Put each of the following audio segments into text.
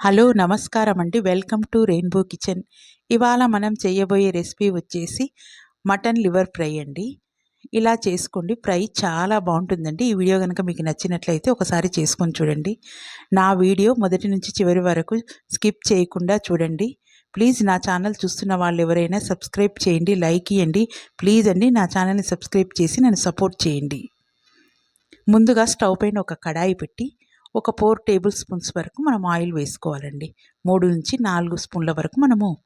Hello నమస్కారం అండి welcome to rainbow kitchen. ఇవాళ మనం చేయబోయే రెసిపీ వచ్చేసి మటన్ లివర్ ఫ్రై అండి. ఇలా చేసుకోండి. ఫ్రై చాలా బాగుంటుందండి. ఈ వీడియో కనుక మీకు నచ్చినట్లయితే ఒకసారి చేసుకొని చూడండి. నా వీడియో మొదటి నుంచి చివరి వరకు స్కిప్ చేయకుండా చూడండి. ప్లీజ్ నా ఛానల్ చూస్తున్న వాళ్ళు ఎవరైనా సబ్స్క్రైబ్ చేయండి లైక్ ఇవ్వండి ప్లీజ్ అండి నా ఛానల్ని సబ్స్క్రైబ్ చేసి నన్ను సపోర్ట్ చేయండి. ముందుగా స్టవ్ పైన ఒక కడాయి పెట్టి ఒక ఫోర్ టేబుల్ స్పూన్స్ వరకు మనం ఆయిల్ వేసుకోవాలండి. మూడు నుంచి నాలుగు స్పూన్ల వరకు మనము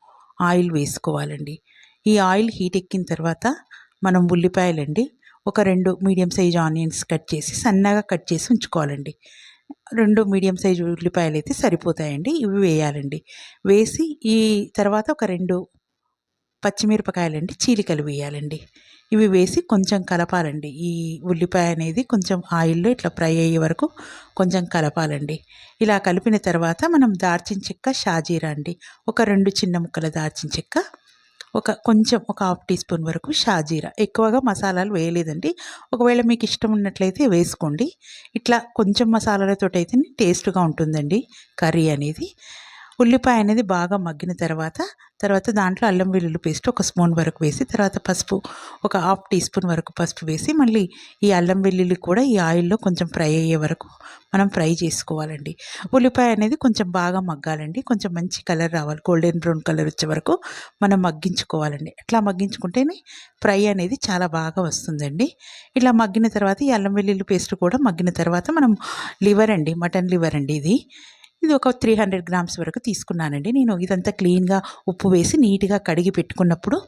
ఆయిల్ వేసుకోవాలండి. ఈ ఆయిల్ హీట్ ఎక్కిన తర్వాత మనం ఉల్లిపాయలండి ఒక రెండు మీడియం సైజ్ ఆనియన్స్ కట్ చేసి సన్నగా కట్ చేసి ఉంచుకోవాలండి. రెండు మీడియం సైజు ఉల్లిపాయలు అయితే సరిపోతాయండి. ఇవి వేయాలండి. వేసి ఈ తర్వాత ఒక రెండు పచ్చిమిరపకాయలండి చీలికలు వేయాలండి. ఇవి వేసి కొంచెం కలపాలండి. ఈ ఉల్లిపాయ అనేది కొంచెం ఆయిల్లో ఇట్లా ఫ్రై అయ్యే వరకు కొంచెం కలపాలండి. ఇలా కలిపిన తర్వాత మనం దాల్చిన చెక్క షాజీరా అండి. ఒక రెండు చిన్న ముక్కల దాల్చిన చెక్క ఒక కొంచెం ఒక హాఫ్ టీ స్పూన్ వరకు షాజీరా. ఎక్కువగా మసాలాలు వేయలేదండి. ఒకవేళ మీకు ఇష్టం ఉన్నట్లయితే వేసుకోండి. ఇట్లా కొంచెం మసాలాలతో అయితే టేస్ట్గా ఉంటుందండి కర్రీ అనేది. ఉల్లిపాయ అనేది బాగా మగ్గిన తర్వాత తర్వాత దాంట్లో అల్లం వెల్లుల్లి పేస్ట్ ఒక స్పూన్ వరకు వేసి తర్వాత పసుపు ఒక హాఫ్ టీ స్పూన్ వరకు పసుపు వేసి మళ్ళీ ఈ అల్లం వెల్లుల్లి కూడా ఈ ఆయిల్లో కొంచెం ఫ్రై అయ్యే వరకు మనం ఫ్రై చేసుకోవాలండి. ఉల్లిపాయ అనేది కొంచెం బాగా మగ్గాలండి. కొంచెం మంచి కలర్ రావాలి. గోల్డెన్ బ్రౌన్ కలర్ వచ్చే వరకు మనం మగ్గించుకోవాలండి. అట్లా మగ్గించుకుంటేనే ఫ్రై అనేది చాలా బాగా వస్తుందండి. ఇలా మగ్గిన తర్వాత ఈ అల్లం వెల్లుల్లి పేస్ట్ కూడా మగ్గిన తర్వాత మనం లివర్ అండి మటన్ లివర్ అండి ఇది. ఇది ఒక త్రీ హండ్రెడ్ గ్రామ్స్ వరకు తీసుకున్నానండి. నేను ఇదంతా క్లీన్గా ఉప్పు వేసి నీట్గా కడిగి పెట్టుకున్నప్పుడు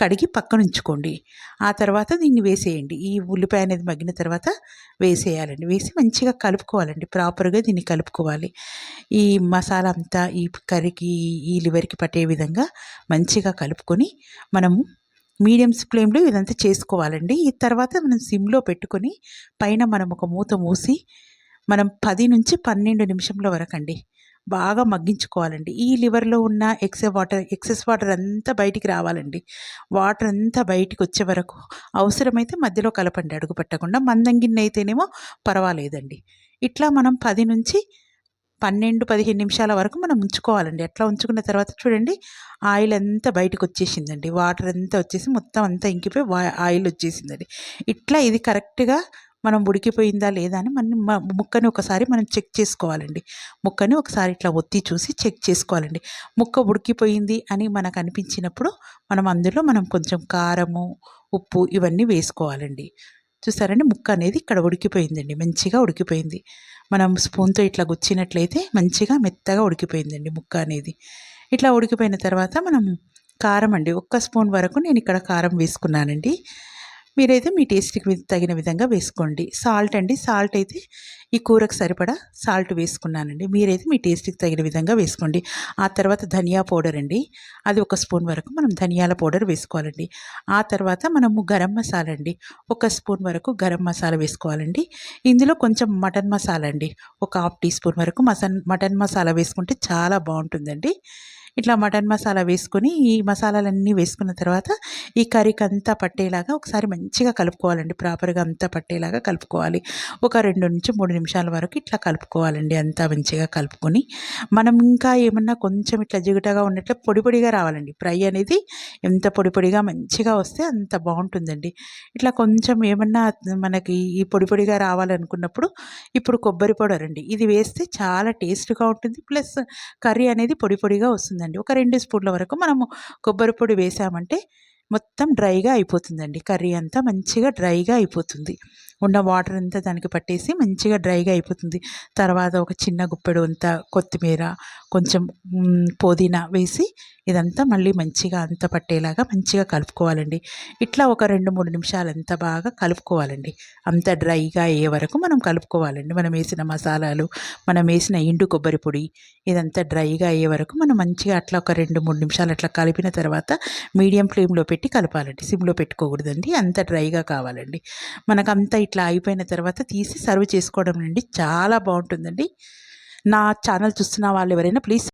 కడిగి పక్కన ఉంచుకోండి. ఆ తర్వాత దీన్ని వేసేయండి. ఈ ఉల్లిపాయ అనేది మగ్గిన తర్వాత వేసేయాలండి. వేసి మంచిగా కలుపుకోవాలండి. ప్రాపర్గా దీన్ని కలుపుకోవాలి. ఈ మసాలా అంతా ఈ కర్రీకి ఈ లివర్కి పట్టే విధంగా మంచిగా కలుపుకొని మనము మీడియం ఫ్లేమ్లో ఇదంతా చేసుకోవాలండి. ఈ తర్వాత మనం సిమ్లో పెట్టుకొని పైన మనం ఒక మూత మూసి మనం పది నుంచి పన్నెండు నిమిషంల వరకు అండి బాగా మగ్గించుకోవాలండి. ఈ లివర్లో ఉన్న ఎక్సెస్ వాటర్ ఎక్సెస్ వాటర్ అంతా బయటికి రావాలండి. వాటర్ అంతా బయటికి వచ్చే వరకు అవసరమైతే మధ్యలో కలపండి అడుగు పెట్టకుండా. మందంగిన్నె అయితేనేమో పర్వాలేదండి. ఇట్లా మనం పది నుంచి పన్నెండు పదిహేను నిమిషాల వరకు మనం ఉంచుకోవాలండి. అట్లా ఉంచుకున్న తర్వాత చూడండి ఆయిల్ అంతా బయటకు వచ్చేసిందండి. వాటర్ అంతా వచ్చేసి మొత్తం అంతా ఇంకిపోయి ఆయిల్ వచ్చేసిందండి. ఇట్లా ఇది కరెక్ట్గా మనం ఉడికిపోయిందా లేదా అని మనం ముక్కని ఒకసారి మనం చెక్ చేసుకోవాలండి. ముక్కని ఒకసారి ఇట్లా ఒత్తి చూసి చెక్ చేసుకోవాలండి. ముక్క ఉడికిపోయింది అని మనకు అనిపించినప్పుడు మనం అందులో మనం కొంచెం కారము ఉప్పు ఇవన్నీ వేసుకోవాలండి. చూసారండి? ముక్క అనేది ఇక్కడ ఉడికిపోయిందండి. మంచిగా ఉడికిపోయింది. మనం స్పూన్తో ఇట్లా గుచ్చినట్లయితే మంచిగా మెత్తగా ఉడికిపోయిందండి ముక్క అనేది. ఇట్లా ఉడికిపోయిన తర్వాత మనం కారం అండి. ఒక్క స్పూన్ వరకు నేను ఇక్కడ కారం వేసుకున్నానండి. మీరైతే మీ టేస్ట్కి తగిన విధంగా వేసుకోండి. సాల్ట్ అండి సాల్ట్ అయితే ఈ కూరకు సరిపడా సాల్ట్ వేసుకున్నానండి. మీరైతే మీ టేస్ట్కి తగిన విధంగా వేసుకోండి. ఆ తర్వాత ధనియా పౌడర్ అండి. అది ఒక స్పూన్ వరకు మనం ధనియాల పౌడర్ వేసుకోవాలండి. ఆ తర్వాత మనము గరం మసాలా అండి. ఒక స్పూన్ వరకు గరం మసాలా వేసుకోవాలండి. ఇందులో కొంచెం మటన్ మసాలా అండి. ఒక హాఫ్ టీ స్పూన్ వరకు మసన్ మటన్ మసాలా వేసుకుంటే చాలా బాగుంటుందండి. ఇట్లా మటన్ మసాలా వేసుకొని ఈ మసాలాలన్నీ వేసుకున్న తర్వాత ఈ కర్రీకి అంతా పట్టేలాగా ఒకసారి మంచిగా కలుపుకోవాలండి. ప్రాపర్గా అంతా పట్టేలాగా కలుపుకోవాలి. ఒక రెండు నుంచి మూడు నిమిషాల వరకు ఇట్లా కలుపుకోవాలండి. అంతా మంచిగా కలుపుకొని. మనం ఇంకా ఏమన్నా కొంచెం ఇట్లా జిగుటగా ఉన్నట్లు పొడి పొడిగా రావాలండి. ఫ్రై అనేది ఎంత పొడి పొడిగా మంచిగా వస్తే అంత బాగుంటుందండి. ఇట్లా కొంచెం ఏమన్నా మనకి ఈ పొడి పొడిగా రావాలనుకున్నప్పుడు ఇప్పుడు కొబ్బరి పౌడర్ అండి. ఇది వేస్తే చాలా టేస్ట్గా ఉంటుంది. ప్లస్ కర్రీ అనేది పొడి పొడిగా వస్తుంది అయిపోతుందండి ఒక రెండు స్పూన్ల వరకు మనము కొబ్బరి పొడి వేసామంటే మొత్తం డ్రైగా అయిపోతుందండి. కర్రీ అంతా మంచిగా డ్రైగా అయిపోతుంది. ఉన్న వాటర్ అంతా దానికి పట్టేసి మంచిగా డ్రైగా అయిపోతుంది. తర్వాత ఒక చిన్న గుప్పెడు అంతా కొత్తిమీర కొంచెం పుదీనా వేసి ఇదంతా మళ్ళీ మంచిగా అంత పట్టేలాగా మంచిగా కలుపుకోవాలండి. ఇట్లా ఒక రెండు మూడు నిమిషాలు అంత బాగా కలుపుకోవాలండి. అంత డ్రైగా అయ్యే వరకు మనం కలుపుకోవాలండి. మనం వేసిన మసాలాలు మనం వేసిన ఎండు కొబ్బరి పొడి ఇదంతా డ్రైగా అయ్యే వరకు మనం మంచిగా అట్లా ఒక రెండు మూడు నిమిషాలు అట్లా కలిపిన తర్వాత మీడియం ఫ్లేమ్లో పెట్టి కలపాలండి. సిమ్లో పెట్టుకోకూడదండి. అంత డ్రైగా కావాలండి. మనకంతా ఇట్లా అయిపోయిన తర్వాత తీసి సర్వ్ చేసుకోవడం నుండి చాలా బాగుంటుందండి. నా ఛానల్ చూస్తున్న వాళ్ళు ఎవరైనా ప్లీజ్